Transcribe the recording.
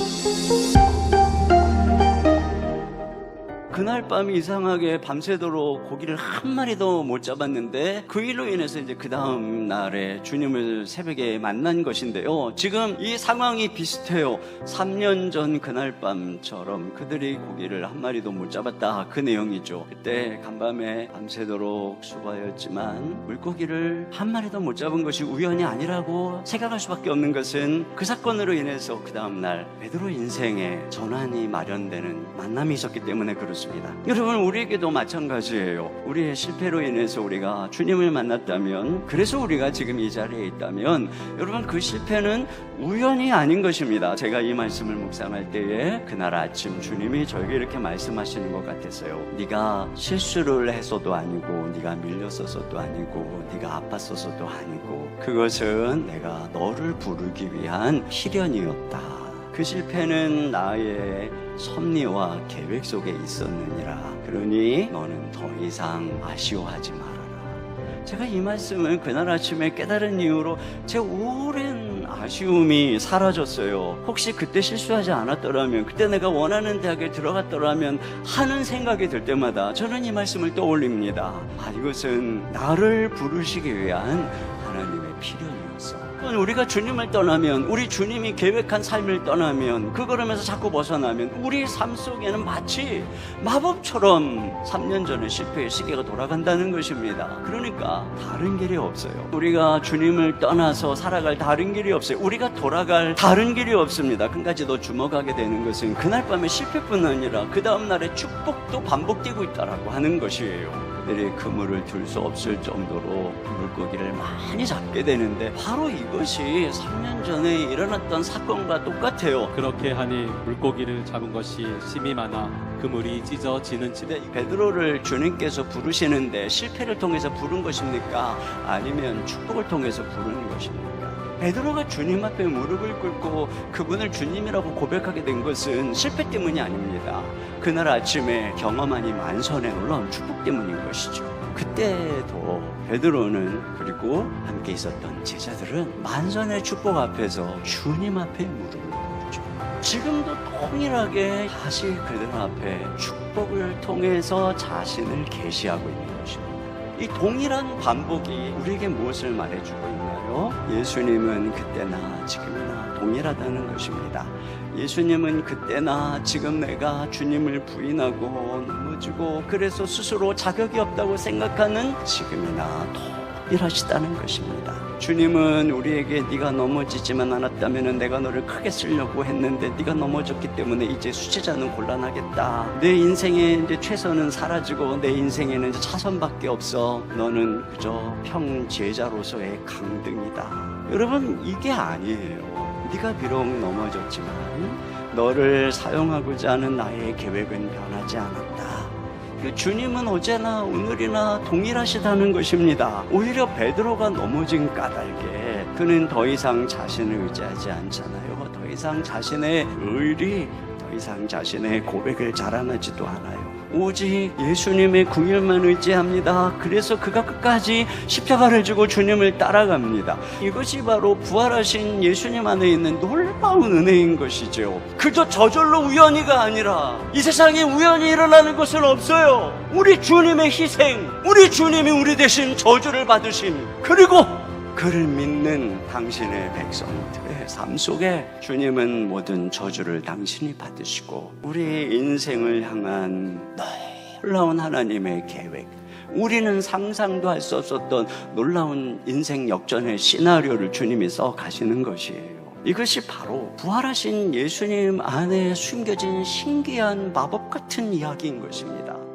Thank you. 그날 밤 이상하게 밤새도록 고기를 한 마리도 못 잡았는데 그 일로 인해서 이제 그 다음 날에 주님을 새벽에 만난 것인데요. 지금 이 상황이 비슷해요. 3년 전 그날 밤처럼 그들이 고기를 한 마리도 못 잡았다. 그 내용이죠. 그때 간밤에 밤새도록 수고하였지만 물고기를 한 마리도 못 잡은 것이 우연이 아니라고 생각할 수밖에 없는 것은 그 사건으로 인해서 그 다음 날 베드로 인생에 전환이 마련되는 만남이 있었기 때문에 그렇습니다. 여러분 우리에게도 마찬가지예요. 우리의 실패로 인해서 우리가 주님을 만났다면 그래서 우리가 지금 이 자리에 있다면 여러분 그 실패는 우연이 아닌 것입니다. 제가 이 말씀을 묵상할 때에 그날 아침 주님이 저에게 이렇게 말씀하시는 것 같았어요. 네가 실수를 해서도 아니고 네가 밀렸어서도 아니고 네가 아팠어서도 아니고 그것은 내가 너를 부르기 위한 시련이었다. 그 실패는 나의 섭리와 계획 속에 있었느니라. 그러니 너는 더 이상 아쉬워하지 말아라. 제가 이 말씀을 그날 아침에 깨달은 이후로 제 오랜 아쉬움이 사라졌어요. 혹시 그때 실수하지 않았더라면, 그때 내가 원하는 대학에 들어갔더라면 하는 생각이 들 때마다 저는 이 말씀을 떠올립니다. 아, 이것은 나를 부르시기 위한 하나님의 필연이었어. 우리가 주님을 떠나면, 우리 주님이 계획한 삶을 떠나면, 그 걸음에서 자꾸 벗어나면, 우리 삶 속에는 마치 마법처럼 3년 전에 실패의 시계가 돌아간다는 것입니다. 그러니까 다른 길이 없어요. 우리가 주님을 떠나서 살아갈 다른 길이 없어요. 우리가 돌아갈 다른 길이 없습니다. 더 주목하게 되는 것은 그날 밤의 실패뿐 아니라 그 다음날의 축복도 반복되고 있다라고 하는 것이에요. 그들이 그물을 들수 없을 정도로 물고기를 많이 잡게 되는데 바로 이것이 3년 전에 일어났던 사건과 똑같아요. 그렇게 하니 물고기를 잡은 것이 심이 많아 그물이 찢어지는지라 근데 베드로를 주님께서 부르시는데 실패를 통해서 부른 것입니까? 아니면 축복을 통해서 부르는 것입니까? 베드로가 주님 앞에 무릎을 꿇고 그분을 주님이라고 고백하게 된 것은 실패 때문이 아닙니다. 그날 아침에 경험한 이 만선의 놀라운 축복 때문인 것이죠. 그때도 베드로는 그리고 함께 있었던 제자들은 만선의 축복 앞에서 주님 앞에 무릎을 꿇죠. 지금도 동일하게 다시 그들 앞에 축복을 통해서 자신을 계시하고 있는 것입니다. 이 동일한 반복이 우리에게 무엇을 말해주고 있나요? 예수님은 그때나 지금이나 동일하다는 것입니다. 예수님은 그때나 지금 내가 주님을 부인하고 넘어지고 그래서 스스로 자격이 없다고 생각하는 지금이나 동 일하시다는 것입니다. 주님은 우리에게 네가 넘어지지만 않았다면 내가 너를 크게 쓰려고 했는데 네가 넘어졌기 때문에 이제 수제자는 곤란하겠다. 내 인생의 이제 최선은 사라지고 내 인생에는 차선밖에 없어. 너는 그저 평제자로서의 강등이다. 여러분 이게 아니에요. 네가 비록 넘어졌지만 너를 사용하고자 하는 나의 계획은 변하지 않았다. 그 주님은 어제나 오늘이나 동일하시다는 것입니다. 오히려 베드로가 넘어진 까닭에 그는 더 이상 자신을 의지하지 않잖아요. 더 이상 자신의 의리, 더 이상 자신의 고백을 자랑하지도 않아요. 오직 예수님의 궁일만 의지합니다. 그래서 그가 끝까지 십자가를 지고 주님을 따라갑니다. 이것이 바로 부활하신 예수님 안에 있는 놀라운 은혜인 것이죠. 그저 저절로 우연히가 아니라 이 세상에 우연히 일어나는 것은 없어요. 우리 주님의 희생, 우리 주님이 우리 대신 저주를 받으심, 그리고 그를 믿는 당신의 백성들의 삶 속에 주님은 모든 저주를 당신이 받으시고 우리의 인생을 향한 놀라운 하나님의 계획 우리는 상상도 할 수 없었던 놀라운 인생 역전의 시나리오를 주님이 써 가시는 것이에요. 이것이 바로 부활하신 예수님 안에 숨겨진 신기한 마법 같은 이야기인 것입니다.